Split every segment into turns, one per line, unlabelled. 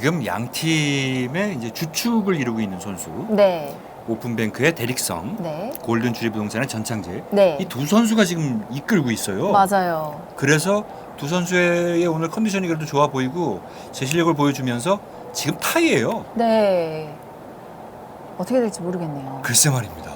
지금 양 팀의 이제 주축을 이루고 있는 선수
네.
오픈뱅크의 대릭성,
네.
골든 주리 부동산의 전창재
네.
이 두 선수가 지금 이끌고 있어요.
맞아요.
그래서 두 선수의 오늘 컨디션이 그래도 좋아 보이고 제 실력을 보여주면서 지금 타이예요.
네. 어떻게 될지 모르겠네요.
글쎄 말입니다.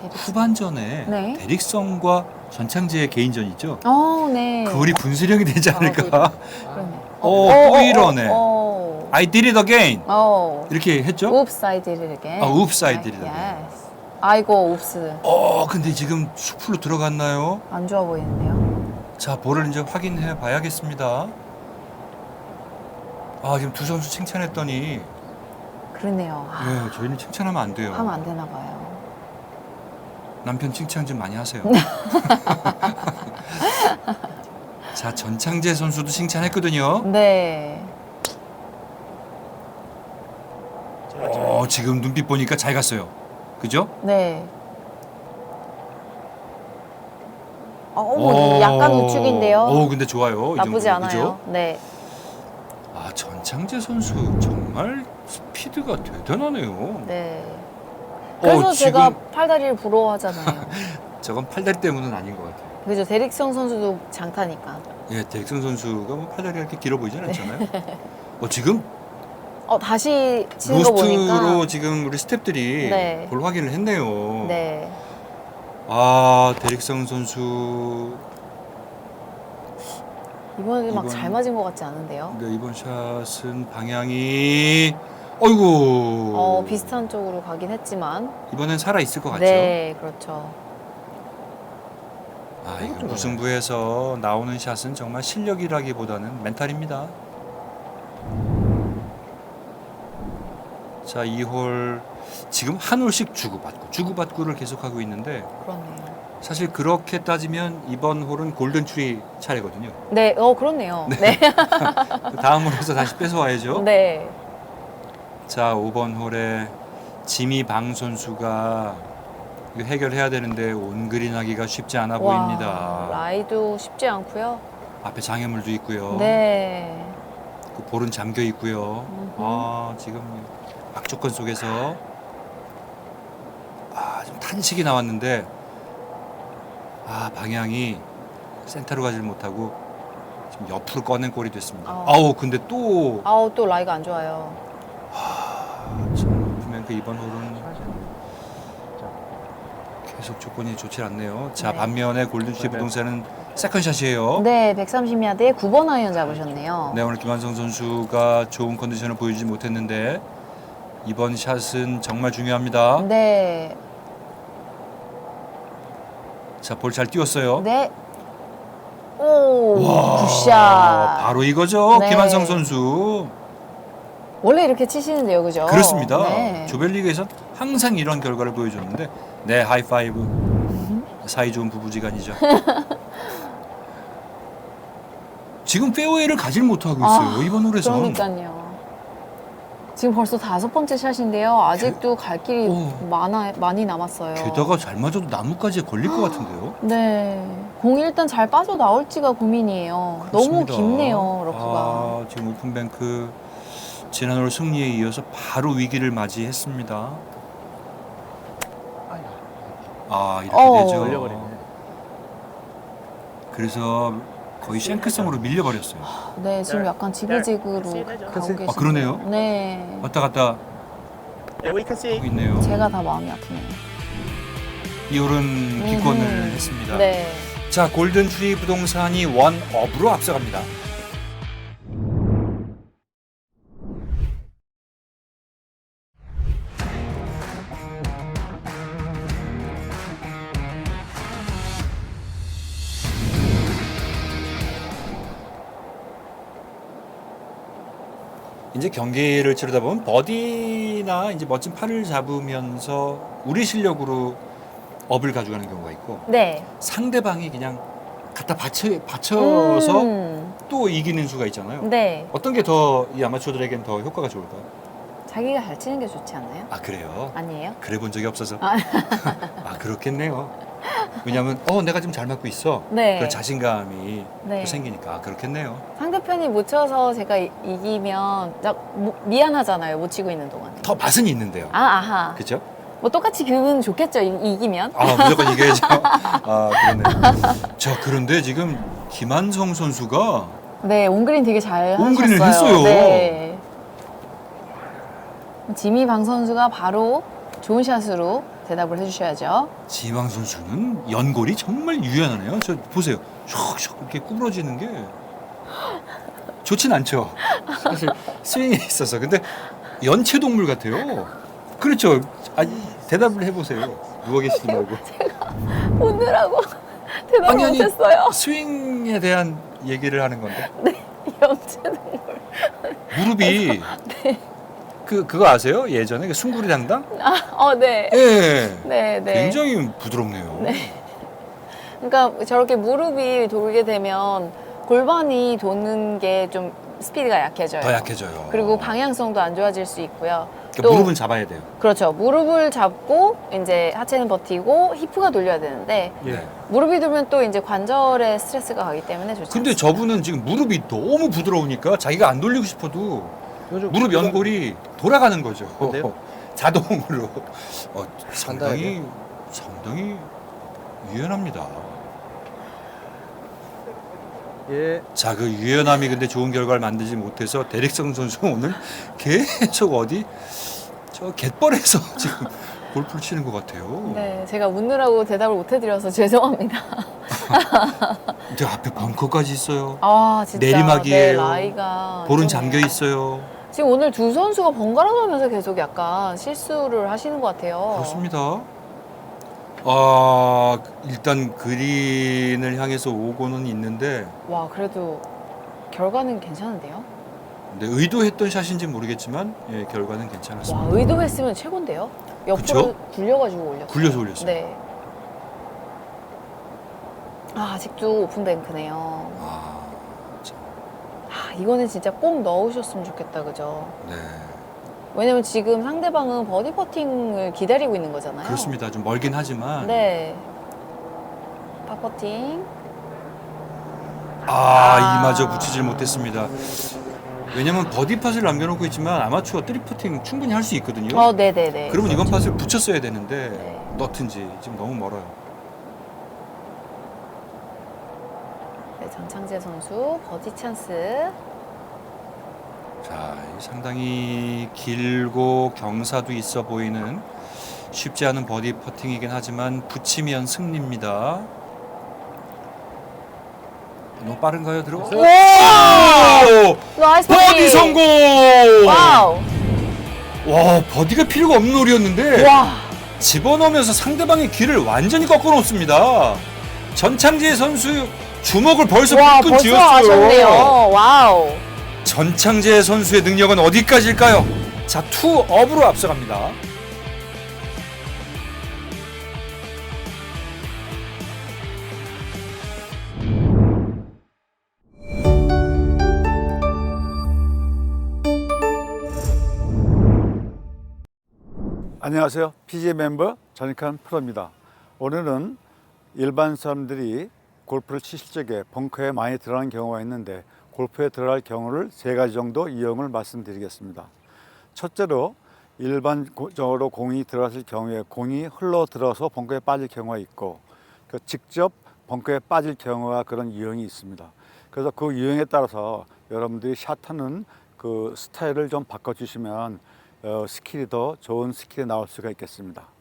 대리-
후반전에
네.
대릭성과 전창재의 개인전이죠.
어, 네.
그 우리 분수령이 되지
아,
않을까.
그러네.
어, 또 이러네.
어.
I did it again.
어.
이렇게 했죠?
Oops, I did it again.
아, oops, I did it
Yes. 아이고, 옵스.
어, 근데 지금 숲으로 들어갔나요?
안 좋아 보이는데요.
자, 볼을 이제 확인해 봐야겠습니다. 아, 지금 두 선수 칭찬했더니
그러네요. 아,
예, 저희는 칭찬하면 안 돼요.
하면 안 되나 봐요.
남편 칭찬 좀 많이 하세요. 자, 전창재 선수도 칭찬했거든요.
네.
어, 지금 눈빛 보니까 잘 갔어요. 그죠?
네. 어, 약간 우측인데요.
오, 근데 좋아요. 이
나쁘지
정도,
않아요.
그죠?
네.
아, 전창재 선수 정말 스피드가 대단하네요.
네. 그래서
어,
제가
지금
팔다리를 부러워하잖아요.
저건 팔다리 때문은 아닌 것 같아요.
그죠? 대릭성 선수도 장타니까.
예, 대익선 선수가 뭐 팔다리가 이렇게 길어 보이진 않잖아요. 어, 지금
어, 다시 치는 거
로스트로
보니까.
지금 우리 스탭들이
네.
볼 확인을 했네요.
네.
아, 대릭성 선수
이번에 막
이번-
잘 맞은 것 같지 않은데요?
네, 이번 샷은 방향이 어이구.
어, 비슷한 쪽으로 가긴 했지만.
이번엔 살아 있을 것 같죠?
네, 그렇죠.
아, 이거 무승부에서 나오는 샷은 정말 실력이라기보다는 멘탈입니다. 자, 2홀 지금 한 홀씩 주고받고 주고받고를 계속하고 있는데
그렇네요.
사실 그렇게 따지면 이번 홀은 골든 트리 차례거든요.
네, 어, 그렇네요. 네.
그 다음 홀에서 다시 뺏어와야죠.
네.
자, 5번 홀에 지미 방 선수가 해결해야 되는데 온그린 하기가 쉽지 않아 보입니다.
라이도 쉽지 않고요.
앞에 장애물도 있고요.
네.
그 볼은 잠겨 있고요.
음흠.
아, 지금 악조건 속에서 아, 좀 탄식이 나왔는데 아, 방향이 센터로 가질 못하고 지금 옆으로 꺼낸 꼴이 됐습니다.
아.
아우, 근데 또
아우, 또 라이가 안 좋아요.
참, 보면 그 이번 홀은 계속 조건이 좋지 않네요. 자,
네.
반면에 골든시 부동산은 세컨샷이에요.
네, 130야드에 9번 아이언 잡으셨네요.
네, 오늘 김한성 선수가 좋은 컨디션을 보여주지 못했는데 이번 샷은 정말 중요합니다.
네.
자, 볼 잘 띄웠어요.
네. 오,
와,
굿샷.
바로 이거죠.
네.
김한성 선수.
원래 이렇게 치시는데요, 그죠?
그렇습니다.
네.
조별리그에선 항상 이런 결과를 보여줬는데 네, 하이파이브. 사이 좋은 부부지간이죠. 지금 페어웨이를 가질 못하고 있어요.
아,
이번 홀에선.
그러니까요. 지금 벌써 다섯 번째 샷인데요. 아직도 갈 길이
오.
많아, 많이 남았어요.
게다가 잘 맞아도 나무까지 걸릴 것 같은데요.
네. 공이 일단 잘 빠져 나올지가 고민이에요. 너무
그렇습니다.
김네요, 러프가.
아, 지금 오픈뱅크 지난 홀 승리에 이어서 바로 위기를 맞이했습니다. 아 이렇게
어.
되죠.
걸려버리네.
그래서 거의 쉔크성으로 밀려버렸어요.
네, 지금 약간 지그재그로
네.
가고
아,
계시네요.
그러네요?
네.
왔다 갔다
Yeah, we can see.
하고 있네요.
제가 다 마음이 아프네요.
이 홀은 기권을
음.
했습니다.
네.
자 골든 트리 부동산이 원업으로 앞서갑니다. 이제 경기를 치르다 보면 버디나 이제 멋진 팔을 잡으면서 우리 실력으로 업을 가져가는 경우가 있고
네.
상대방이 그냥 갖다 받쳐, 받쳐서
음,
또 이기는 수가 있잖아요.
네.
어떤 게 더 이 아마추어들에겐 더 효과가 좋을까요?
자기가 잘 치는 게 좋지 않나요?
아 그래요?
아니에요?
그래 본 적이 없어서
아.
아 그렇겠네요. 왜냐하면 어 내가 지금 잘 맞고 있어.
네.
그런 자신감이
네.
또 생기니까 아, 그렇겠네요.
상대편이 못 쳐서 제가 이- 이기면 나 뭐- 미안하잖아요. 못 치고 있는 동안.
더 맛은 있는데요.
아, 아하.
그죠?
뭐 똑같이 기분 좋겠죠. 이, 이기면.
아 무조건 이겨야죠. 아 그러네. 자 그런데 지금 김한성 선수가
네, 온그린 되게 잘
온그린을
하셨어요.
했어요.
네. 지미 방 선수가 바로 좋은 샷으로 대답을 해주셔야죠.
지망 선수는 연골이 정말 유연하네요. 저 보세요. 슉슉 이렇게 구부러지는 게 좋진 않죠. 사실 스윙에 있어서 근데 연체 동물 같아요. 그렇죠. 아니 대답을 해보세요. 누워 계시지 말고
오늘하고 대답을
아니, 아니.
못했어요.
스윙에 대한 얘기를 하는 건데
염치는
무릎이 그 그거 아세요? 예전에 그 숭구리 당당?
아, 어, 네.
예.
네, 네.
굉장히 부드럽네요.
그러니까 저렇게 무릎이 돌게 되면 골반이 도는 게 좀 스피드가 약해져요.
더 약해져요.
그리고 방향성도 안 좋아질 수 있고요.
그러니까 무릎은 잡아야 돼요.
그렇죠. 무릎을 잡고 이제 하체는 버티고 히프가 돌려야 되는데
예.
무릎이 돌면 또 이제 관절에 스트레스가 가기 때문에 좋지
근데
않습니다.
저분은 지금 무릎이 너무 부드러우니까 자기가 안 돌리고 싶어도 무릎 연골이 돌아가는 거죠.
어때요?
자동으로. 어. 상당히 상당히 유연합니다.
예.
자, 그 유연함이 근데 좋은 결과를 만들지 못해서 대릭성 선수 오늘 계속 어디 저 갯벌에서 지금 골프를 치는 것 같아요.
네, 제가 웃느라고 대답을 못 해드려서 죄송합니다.
저 앞에 벙커까지 있어요.
아, 진짜.
내리막이에요.
네, 라이가.
볼은
좀-
잠겨 있어요.
지금 오늘 두 선수가 번갈아 가면서 계속 약간 실수를 하시는 것 같아요.
그렇습니다. 아 일단 그린을 향해서 오고는 있는데
와, 그래도 결과는 괜찮은데요?
근데 의도했던 샷인지 모르겠지만 예, 결과는 괜찮았습니다.
와, 의도했으면 최고인데요? 옆으로
그쵸?
굴려가지고 올렸어요.
굴려서 올렸어요.
네. 아, 아직도 오픈뱅크네요. 아, 이거는 진짜 꼭 넣으셨으면 좋겠다, 그죠?
네
왜냐면 지금 상대방은 버디 퍼팅을 기다리고 있는 거잖아요.
그렇습니다. 좀 멀긴 하지만
네. 팝퍼팅.
아,
아.
이마저 붙이질 못했습니다. 왜냐면 버디 팟을 남겨놓고 있지만 아마추어 뜨리 퍼팅 충분히 할 수 있거든요.
어, 네네네.
그러면 이번. 팟을 붙였어야 되는데
네.
넣든지 지금 너무 멀어요.
네, 전창재 선수 버디 찬스.
자, 이 상당히 길고 경사도 있어 보이는 쉽지 않은 버디 퍼팅이긴 하지만 붙이면 승리입니다. 너무 빠른가요, 들어?
오!
오!
나이스
버디 성공!
와우.
와, 버디가 필요가 없는 홀이었는데
와.
집어넣으면서 상대방의 길을 완전히 꺾어 놓습니다. 전창재 선수 주먹을 벌써
와,
불끈
벌써
쥐었어요.
아셨네요. 와우.
전창재 선수의 능력은 어디까지일까요? 자, 투업으로 앞서갑니다.
안녕하세요. PGA 멤버 전익한 프로입니다. 오늘은 일반 사람들이 골프를 치실 적에 벙커에 많이 들어가는 경우가 있는데 골프에 들어갈 경우를 세 가지 정도 이용을 말씀드리겠습니다. 첫째로 일반적으로 공이 들어갔을 경우에 공이 흘러 들어서 벙커에 빠질 경우가 있고 그 직접 벙커에 빠질 경우가 그런 유형이 있습니다. 그래서 그 유형에 따라서 여러분들이 샷하는 그 스타일을 좀 바꿔주시면 어, 스킬이 더 좋은 스킬이 나올 수가 있겠습니다.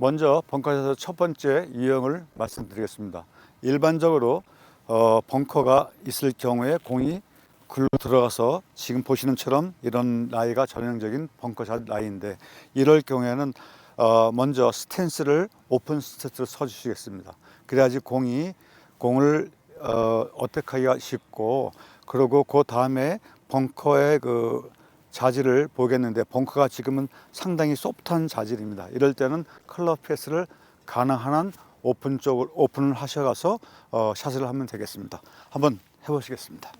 먼저 벙커에서 첫 번째 유형을 말씀드리겠습니다. 일반적으로 어, 벙커가 있을 경우에 공이 글로 들어가서 지금 보시는 처럼 이런 라이가 전형적인 벙커샷 라이인데 이럴 경우에는 어, 먼저 스탠스를 오픈 스탠스로 서주시겠습니다. 그래야지 공이 공을 어, 어택하기가 쉽고 그리고 그 다음에 벙커의 그 자질을 보겠는데 벙커가 지금은 상당히 소프트한 자질입니다. 이럴 때는 클럽 패스를 가능한 한 오픈 쪽을 오픈을 하셔가서 어, 샷을 하면 되겠습니다. 한번 해보시겠습니다.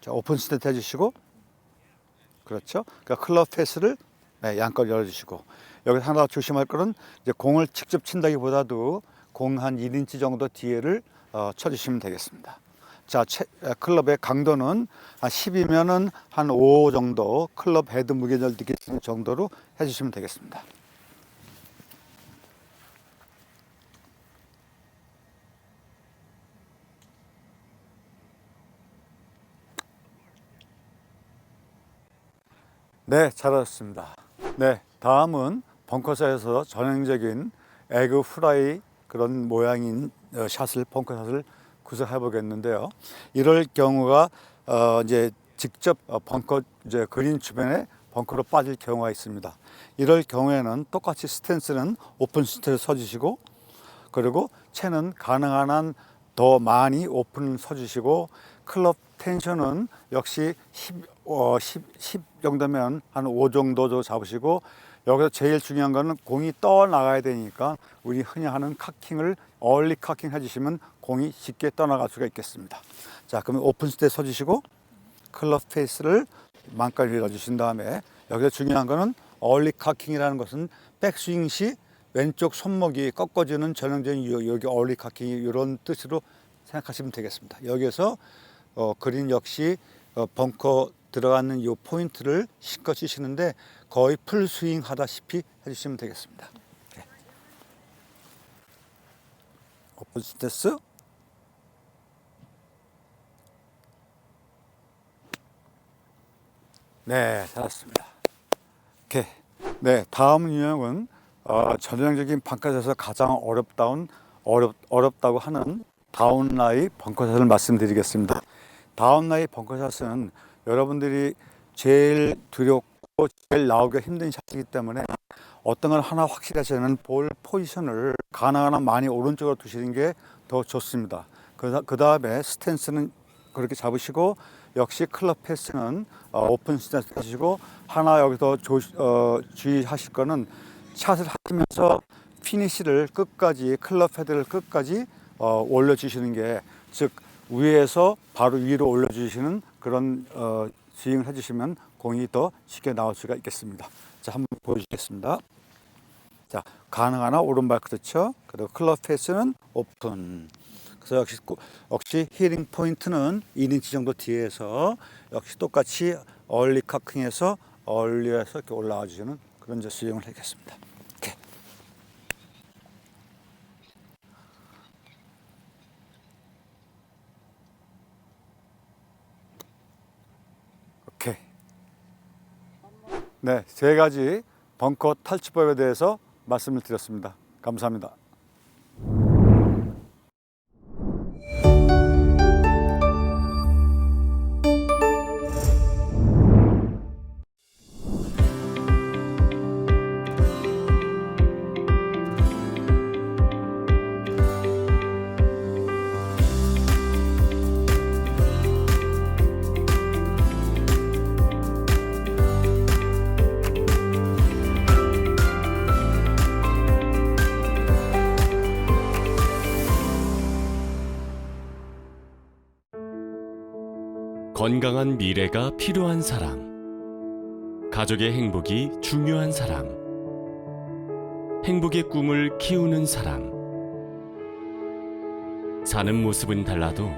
자, 오픈 스탠트 해주시고 그렇죠. 그러니까 클럽 패스를 네, 양껏 열어주시고 여기 하나 조심할 거는 이제 공을 직접 친다기보다도 공 한 1인치 정도 뒤에를 어, 쳐주시면 되겠습니다. 자, 채- 에, 클럽의 강도는 한 10이면은 한 5 정도 클럽 헤드 무게를 느낄 수 있는 정도로 해주시면 되겠습니다. 네, 잘하셨습니다. 네, 다음은 벙커샷에서 전형적인 에그 프라이 그런 모양인 어, 샷을 벙커샷을 구사해 보겠는데요. 이럴 경우가 어, 이제 직접 어, 벙커 이제 그린 주변에 벙커로 빠질 경우가 있습니다. 이럴 경우에는 똑같이 스탠스는 오픈 스탠스 서주시고 그리고 채는 가능한 한 더 많이 오픈 서주시고 클럽 텐션은 역시 10, 어, 10, 10 정도면 한 5 정도 잡으시고 여기서 제일 중요한 거는 공이 떠 나가야 되니까 우리 흔히 하는 카킹을 얼리 카킹 해주시면 공이 쉽게 떠나갈 수가 있겠습니다. 자, 그러면 오픈 스테 서주시고 클럽 페이스를 만까지 밀어주신 다음에 여기서 중요한 거는 얼리 카킹이라는 것은 백스윙 시 왼쪽 손목이 꺾어지는 전형적인 요- 여기 얼리 카킹이 이런 뜻으로 생각하시면 되겠습니다. 여기에서 어, 그린 역시 어, 벙커 들어가는 요 포인트를 실컷 치시는데 거의 풀 스윙 하다시피 해주시면 되겠습니다. 네. 오픈 스테스 네, 잘했습니다. 네, 다음 유형은 어, 전형적인 벙커샷에서 가장 어렵다운 어렵 어렵다고 하는 다운라이 벙커샷을 말씀드리겠습니다. 다운라이 벙커샷은 여러분들이 제일 두렵고 제일 나오기가 힘든 샷이기 때문에 어떤 걸 하나 확실하시는 볼 포지션을 가능한 한 많이 오른쪽으로 두시는 게 더 좋습니다. 그 다음에 스탠스는 그렇게 잡으시고 역시 클럽 패스는 어, 오픈 스탠스 하시고 하나 여기서 조, 어, 주의하실 거는 샷을 하시면서 피니시를 끝까지 클럽 헤드를 끝까지 어, 올려주시는 게 즉 위에서 바로 위로 올려주시는 그런 어, 스윙을 해주시면 공이 더 쉽게 나올 수가 있겠습니다. 자 한번 보여주겠습니다. 자 가능한 한 오른발 그렇죠. 그리고 클럽 페이스는 오픈. 그래서 역시 고- 역시 히링 포인트는 1인치 정도 뒤에서 역시 똑같이 얼리 카킹해서 얼리에서 이렇게 올라와 주시는 그런 스윙을 하겠습니다. 오케이. 오케이. 네, 세 가지 벙커 탈취법에 대해서 말씀을 드렸습니다. 감사합니다.
건강한 미래가 필요한 사람. 가족의 행복이 중요한 사람. 행복의 꿈을 키우는 사람. 사는 모습은 달라도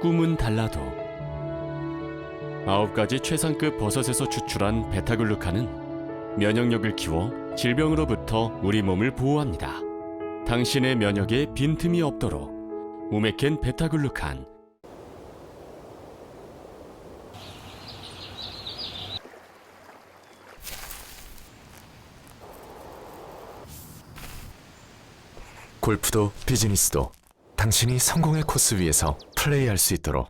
꿈은 달라도 아홉 가지 최상급 버섯에서 추출한 베타글루칸은 면역력을 키워 질병으로부터 우리 몸을 보호합니다. 당신의 면역에 빈틈이 없도록 우메켄 베타글루칸
골프도 비즈니스도 당신이 성공의 코스 위에서 플레이할 수 있도록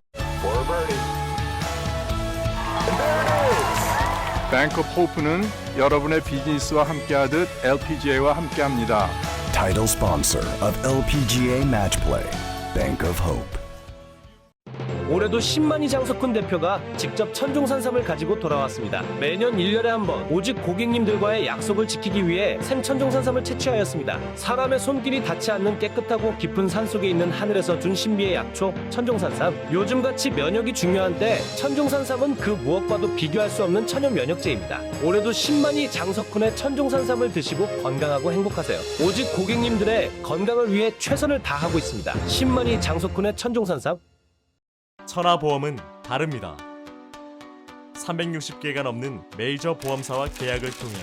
뱅크 호프는 여러분의 비즈니스와 함께하듯 LPGA와 함께합니다.
Title sponsor of LPGA Match Play, Bank of Hope. 올해도 10만이 장석훈 대표가 직접 천종산삼을 가지고 돌아왔습니다. 매년 1년에 한 번 오직 고객님들과의 약속을 지키기 위해 생천종산삼을 채취하였습니다. 사람의 손길이 닿지 않는 깨끗하고 깊은 산 속에 있는 하늘에서 준 신비의 약초 천종산삼. 요즘같이 면역이 중요한 때 천종산삼은 그 무엇과도 비교할 수 없는 천연 면역제입니다. 올해도 10만이 장석훈의 천종산삼을 드시고 건강하고 행복하세요. 오직 고객님들의 건강을 위해 최선을 다하고 있습니다. 10만이 장석훈의 천종산삼
천하보험은 다릅니다. 360개가 넘는 메이저 보험사와 계약을 통해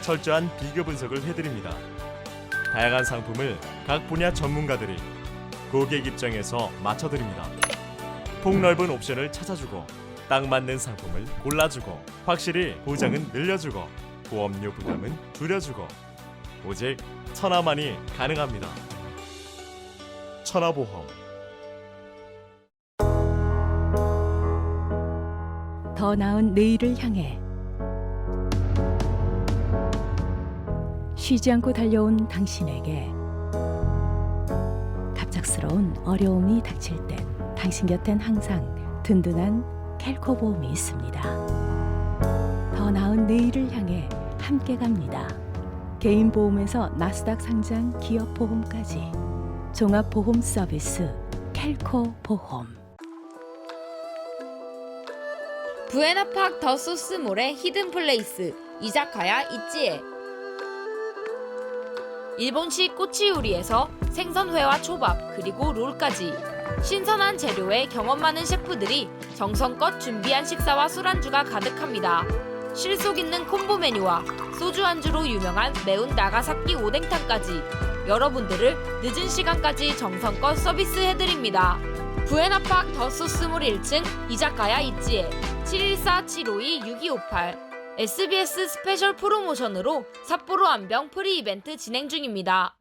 철저한 비교 분석을 해드립니다. 다양한 상품을 각 분야 전문가들이 고객 입장에서 맞춰드립니다. 폭넓은 옵션을 찾아주고 딱 맞는 상품을 골라주고 확실히 보장은 늘려주고 보험료 부담은 줄여주고 오직 천하만이 가능합니다. 천하보험
더 나은 내일을 향해 쉬지 않고 달려온 당신에게 갑작스러운 어려움이 닥칠 땐 당신 곁엔 항상 든든한 켈코 보험이 있습니다. 더 나은 내일을 향해 함께 갑니다. 개인 보험에서 나스닥 상장 기업 보험까지 종합 보험 서비스 켈코 보험.
부에나팍 더 소스몰의 히든 플레이스. 이자카야 이찌에. 일본식 꼬치 요리에서 생선회와 초밥 그리고 롤까지. 신선한 재료에 경험 많은 셰프들이 정성껏 준비한 식사와 술안주가 가득합니다. 실속 있는 콤보 메뉴와 소주 안주로 유명한 매운 나가사키 오뎅탕까지. 여러분들을 늦은 시간까지 정성껏 서비스해드립니다. 부에나팍 더 소스몰 1층 이자카야 이찌에 714-752-6258 SBS 스페셜 프로모션으로 삿포로 안병 프리 이벤트 진행 중입니다.